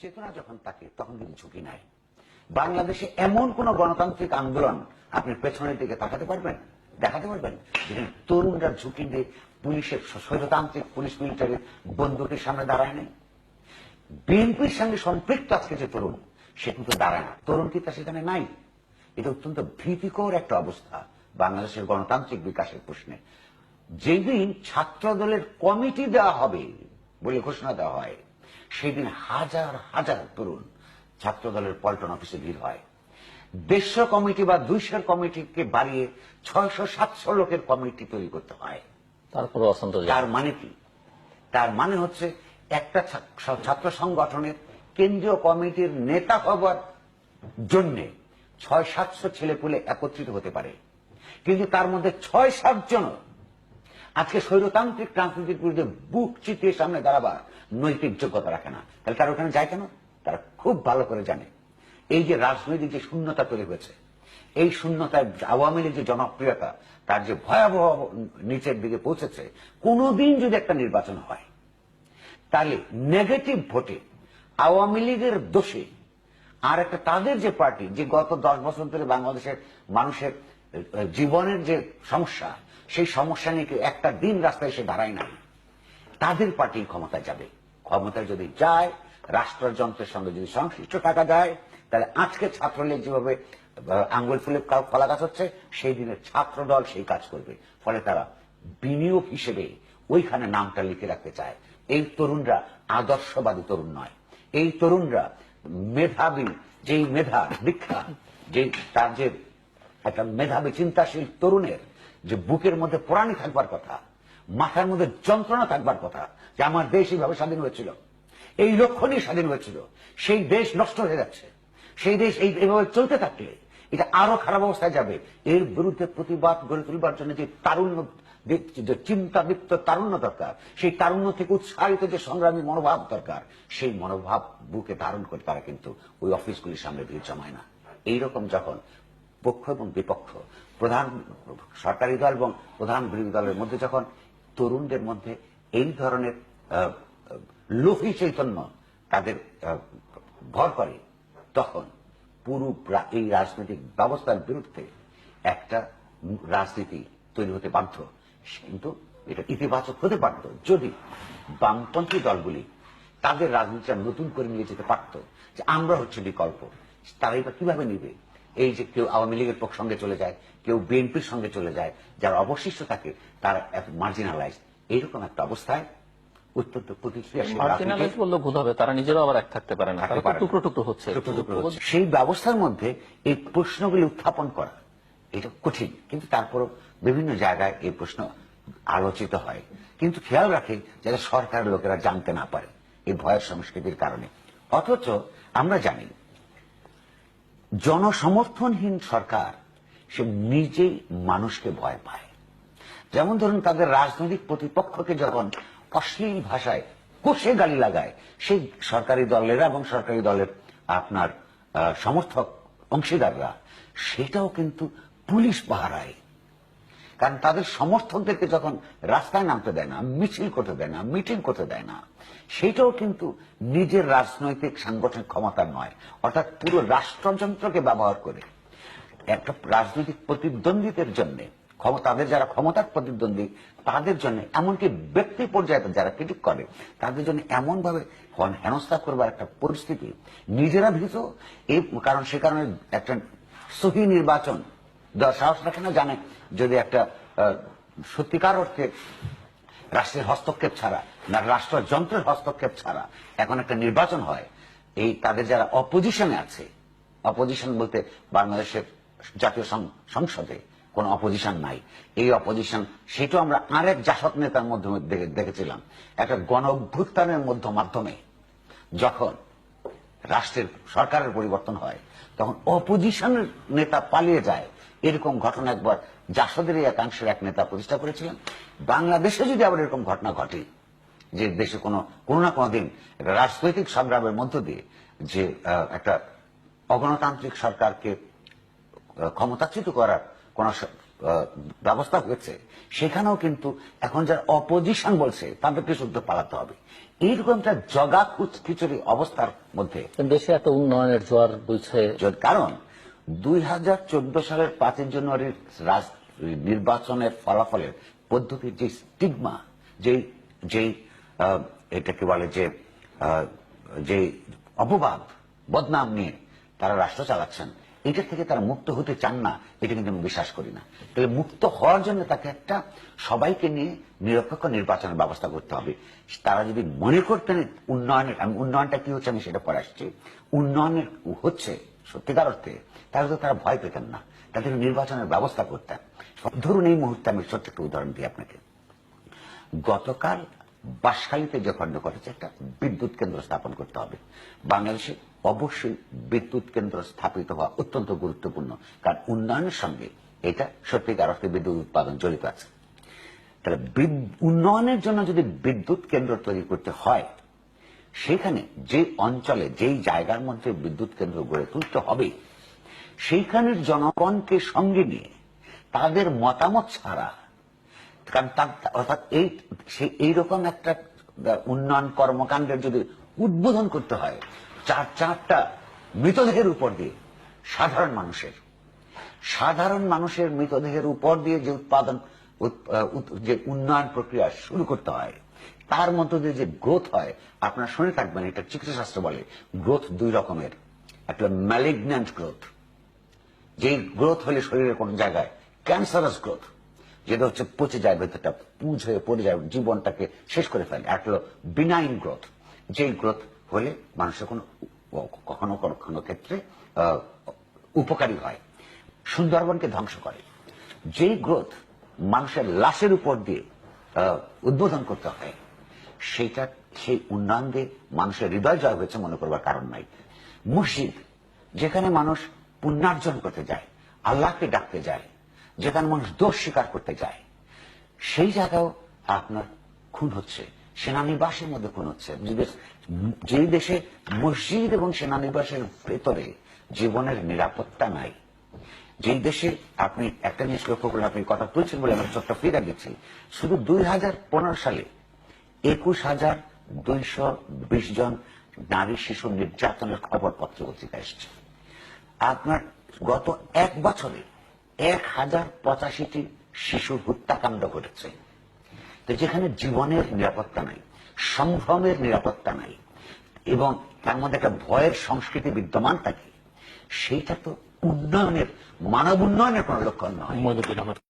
চেতনা যখন থাকে তখন কিন্তু ঝুঁকি নাই বাংলাদেশে এমন কোন গণতান্ত্রিক আন্দোলন আপনি পেছনের দিকে তাকাতে পারবেন? দেখাতে পারবেন? যেখানে তরুণরা ঝুঁকি দিয়ে পুলিশের স্বৈরতান্ত্রিক পুলিশ মিলিটারি বন্দুকের সামনে দাঁড়ায় নেই। বিএনপির সঙ্গে সম্পৃক্ত আজকে যে তরুণ, সে কিন্তু দাঁড়ায় না। তরুণ কিন্তু সেখানে নাই? এটা অত্যন্ত ভীতিকর একটা অবস্থা বাংলাদেশের গণতান্ত্রিক বিকাশের প্রশ্নে। যেদিন ছাত্র দলের কমিটি দেওয়া হবে বলে ঘোষণা দেওয়া হয় সেদিন হাজার হাজার তরুণ ছাত্র দলের পল্টন অফিসে ভিড় হয়। দেড়শো কমিটি বা দুইশোর কমিটিকে বাড়িয়ে ছয়শো সাতশো লোকের কমিটি তৈরি করতে হয়। তারপরে অসন্তোষ তার মানে কি? তার মানে হচ্ছে একটা ছাত্র সংগঠনের কেন্দ্রীয় কমিটির নেতা হবার জন্যে ছয় সাতশো ছেলেপুলে একত্রিত হতে পারে। কিন্তু তার মধ্যে ছয় সাতজন আজকে স্বৈরতান্ত্রিক রাজনীতির বিরুদ্ধে বুক চিতিয়ে সামনে দাঁড়াবার নৈতিক যোগ্যতা রাখে না। তাহলে তারা ওখানে যায় কেন? তারা খুব ভালো করে জানে। এই যে রাজনৈতিক যে শূন্যতা তৈরি হয়েছে, এই শূন্যতায় আওয়ামী লীগের জনপ্রিয়তা, তার যে ভয়াবহ নিচের দিকে পৌঁছেছে, কোনোদিন যদি একটা নির্বাচন হয়, তাহলে নেগেটিভ ভোটে আওয়ামী লীগের দোষে আর একটা তাদের যে পার্টি যে গত দশ বছর ধরে বাংলাদেশের মানুষের জীবনের যে সমস্যা, সেই সমস্যা নিয়ে একটা দিন রাস্তায় এসে দাঁড়ায় না তাদের পার্টি ক্ষমতায় যাবে। ক্ষমতায় যদি যায়, রাষ্ট্রযন্ত্রের সঙ্গে যদি সংশ্লিষ্ট থাকা যায়, তাহলে আজকে ছাত্রলীগ যেভাবে আঙ্গুল ফুলে কলা গাছ হচ্ছে, সেই দিনে ছাত্র দল সেই কাজ করবে। ফলে তারা বিনিয়োগ হিসেবে ওইখানে নামটা লিখে রাখতে চায়। এই তরুণরা আদর্শবাদী তরুণ নয়। এই তরুণরা মেধাবী, যেই মেধা দীক্ষা যে তার যে একটা মেধাবী, চিন্তাশীল তরুণের যে বুকের মধ্যে প্রাণী থাকবার কথা মাথার মধ্যে যন্ত্রণা থাকবার কথা, যে আমার দেশ এইভাবে স্বাধীন হয়েছিল। এই লক্ষ্য নিয়ে স্বাধীন হয়েছিল। সেই দেশ নষ্ট হয়ে যাচ্ছে। সেই দেশ এই এইভাবে চলতে থাকলে এটা আরও খারাপ অবস্থায় যাবে। এর বিরুদ্ধে প্রতিবাদ গড়ে তুলবার জন্য যে তারুণ্য যে- চিন্তাদীপ্ত তারুণ্য দরকার, সেই তারুণ্য থেকে উৎসাহিত যে সংগ্রামী মনোভাব দরকার, সেই মনোভাব বুকে ধারণ করে তারা কিন্তু ওই অফিসগুলির সামনে ভিড় জমায় না। এইরকম যখন পক্ষ এবং বিপক্ষ, প্রধান সরকারি দল এবং প্রধান বিরোধী দলের মধ্যে যখন তরুণদের মধ্যে এই ধরনের লোভী চৈতন্য তাদের ভর করে। তখন পুরো এই রাজনৈতিক ব্যবস্থার বিরুদ্ধে একটা রাজনীতি তৈরি হতে বাধ্য। কিন্তু এটা ইতিবাচক হতে পারত যদি বামপন্থী দলগুলি তাদের রাজনীতিটা নতুন করে নিয়ে যেতে পারত যে আমরা হচ্ছে বিকল্প তারা এটা কীভাবে নিবে? এই যে কেউ আওয়ামী লীগের পক্ষ সঙ্গে চলে যায় কেউ বিএনপির সঙ্গে চলে যায় যারা অবশিষ্ট থাকে তারা মার্জিনালাইজ এইরকম একটা অবস্থায় অত্যন্ত মার্জিনালাইজ বললে ভুল হবে তারা নিজেরাও আবার এক থাকতে পারে না থাকতে তারা তো পারে না। টুকরো টুকরো হচ্ছে টুকরো টুকরো হচ্ছে। সেই ব্যবস্থার মধ্যে এই প্রশ্নগুলি উত্থাপন করা এটা কঠিন কিন্তু তারপরও বিভিন্ন জায়গায় এই প্রশ্ন আলোচিত হয় কিন্তু খেয়াল রাখে যাতে সরকারের লোকেরা জানতে না পারে এই ভয়ের সংস্কৃতির কারণে অথচ আমরা জানি জনসমর্থনহীন সরকার, সে নিজেই মানুষকে ভয় পায়। যেমন ধরুন তাদের রাজনৈতিক প্রতিপক্ষকে যখন অশ্লীল ভাষায় কষে গালি লাগায়, সেই সরকারি দলেরা এবং সরকারি দলের আপনার সমর্থক অংশীদাররা, সেটাও কিন্তু পুলিশ পাহারায়। কারণ তাদের সমর্থকদেরকে যখন রাস্তায় নামতে দেয় না, মিছিল করতে দেয় না, মিটিং করতে দেয় না, সেটাও কিন্তু নিজের রাজনৈতিক সাংগঠনিক ক্ষমতা নয়। অর্থাৎ পুরো রাষ্ট্রযন্ত্রকে ব্যবহার করে। একটা রাজনৈতিক প্রতিদ্বন্দ্বীদের জন্য তাদের যারা ক্ষমতার প্রতিদ্বন্দ্বী, তাদের জন্য, এমনকি ব্যক্তি পর্যায়ে যারা ক্রিটিক করে, তাদের জন্য এমন ভাবে হেনস্থা করবার একটা পরিস্থিতি নিজেরা ভীত। এই কারণ সে কারণে একটা সহি নির্বাচন সাহস রাখে না, জানে যদি একটা সত্যিকার অর্থে রাষ্ট্রের হস্তক্ষেপ ছাড়া না, রাষ্ট্রযন্ত্রের হস্তক্ষেপ ছাড়া এখন একটা নির্বাচন হয়, এই তাদের যারা অপোজিশনে আছে অপোজিশন বলতে বাংলাদেশের জাতীয় সংসদে কোন অপোজিশন নাই। এই অপোজিশন সেটাও আমরা আরেক জাসদ নেতার মাধ্যমে দেখে- দেখেছিলাম। একটা গণ অভ্যুত্থানের মধ্য, মাধ্যমে যখন রাষ্ট্রের সরকারের পরিবর্তন হয়, তখন অপোজিশনের নেতা পালিয়ে যায়। এরকম ঘটনা একবার জাসদের একাংশের এক নেতা প্রতিষ্ঠা করেছিলেন। বাংলাদেশে যদি আবার এরকম ঘটনা ঘটে যে দেশে কোনো কোনো না কোনো দিন একটা রাজনৈতিক সংগ্রামের মধ্য দিয়ে যে একটা অগণতান্ত্রিক সরকারকে ক্ষমতাচ্যুত করার কোন ব্যবস্থা হয়েছে সেখানেও কিন্তু এখন যারা অপোজিশন বলছে তাদেরকে শুদ্ধ পালাতে হবে। এইরকম একটা জগা খিচুড়ি অবস্থার মধ্যে দেশে এত উন্নয়নের জোয়ার যদ- কারণ দুই হাজার চোদ্দ সালের পাঁচই জানুয়ারির নির্বাচনের ফলাফলের পদ্ধতির যে স্টিগমা, যে যেই এটাকে বলে যে যে অপবাদ, বদনাম নিয়ে তারা রাষ্ট্র চালাচ্ছেন, এটা থেকে তারা মুক্ত হতে চান না, এটা কিন্তু আমি বিশ্বাস করি না। তাহলে মুক্ত হওয়ার জন্য তাকে একটা সবাইকে নিয়ে নিরপেক্ষ নির্বাচনের ব্যবস্থা করতে হবে। তারা যদি মনে করতেন উন্নয়নের, আমি, উন্নয়নটা কি হচ্ছে, আমি সেটা পরে আসছি। উন্নয়নের হচ্ছে, সত্যিকার অর্থে তাহলে তো তারা ভয় পেতেন না। তাদের নির্বাচনের ব্যবস্থা করতেন। ধরুন এই মুহূর্তে আমি ছোট্ট একটা উদাহরণ দিই আপনাকে। গতকাল বাসখালীতে যে খণ্ড ঘটেছে, একটা বিদ্যুৎ কেন্দ্র স্থাপন করতে হবে। বাংলাদেশে অবশ্যই বিদ্যুৎ কেন্দ্র স্থাপিত হওয়া অত্যন্ত গুরুত্বপূর্ণ, কারণ উন্নয়নের সঙ্গে এটা সত্যিকার অর্থে বিদ্যুৎ উৎপাদন জড়িত আছে। তাহলে উন্নয়নের জন্য যদি বিদ্যুৎ কেন্দ্র তৈরি করতে হয়, সেখানে যে অঞ্চলে, যেই জায়গার মধ্যে বিদ্যুৎ কেন্দ্র গড়ে তুলতে হবে সেইখানের জনগণকে সঙ্গে নিয়ে তাদের মতামত ছাড়া, কারণ অর্থাৎ এই এইরকম একটা উন্নয়ন কর্মকাণ্ডের যদি উদ্বোধন করতে হয়, চার চারটা মৃতদেহের উপর দিয়ে, সাধারণ মানুষের সাধারণ মানুষের মৃতদেহের উপর দিয়ে যে উৎপাদন, উৎ- যে উন্নয়ন প্রক্রিয়া শুরু করতে হয়, তার মধ্য দিয়ে যে গ্রোথ হয়, আপনারা শুনে থাকবেন, এটা চিকিৎসা শাস্ত্র বলে, গ্রোথ দুই রকমের, একটা ম্যালিগন্যান্ট গ্রোথ যে গ্রোথ হলে শরীরের কোন জায়গায় ক্যান্সারাস গ্রোথ যেটা হচ্ছে পচে যায়, ভেতরটা পুজ হয়ে পড়ে যায়, জীবনটাকে শেষ করে ফেলে। আর হলো বিনাইন গ্রোথ যে গ্রোথ হলে মানুষের কোনো কখনো কখনো ক্ষেত্রে উপকারী হয়। সুন্দরবনকে ধ্বংস করে। যেই গ্রোথ মানুষের লাশের উপর দিয়ে উদ্বোধন করতে হয়, সেইটা সেই উন্নয়ন দিয়ে মানুষের হৃদয় জয় হয়েছে মনে করবার কারণ নাই। মসজিদ, যেখানে মানুষ পুণ্যার্জন করতে যায়, আল্লাহকে ডাকতে যায় যেখানে মানুষ দোষ স্বীকার করতে যায়, সেই জায়গাও আপনার খুন হচ্ছে, সেনানিবাসের মধ্যে খুন হচ্ছে। যে দেশে মসজিদ এবং সেনানিবাসের ভেতরে জীবনের নিরাপত্তা নাই, যেই দেশে আপনি একটা জিনিস লক্ষ্য করলে আপনি কথা তুলছেন বলে আমরা ছোট্ট ফিরে দিচ্ছি, শুধু দুই হাজার পনেরো সালে একুশ হাজার দুইশো বিশ জন নারী, শিশু নির্যাতনের খবর পত্র পত্রিকা এসছে। আপনার গত এক বছরে এক হাজার পঁচাশিটি শিশু হত্যাকাণ্ড ঘটেছে। তো যেখানে জীবনের নিরাপত্তা নাই, সম্ভ্রমের নিরাপত্তা নাই, এবং তার মধ্যে একটা ভয়ের সংস্কৃতি বিদ্যমান থাকে, সেইটা তো উন্নয়নের, মানব উন্নয়নের কোন লক্ষণ নয়।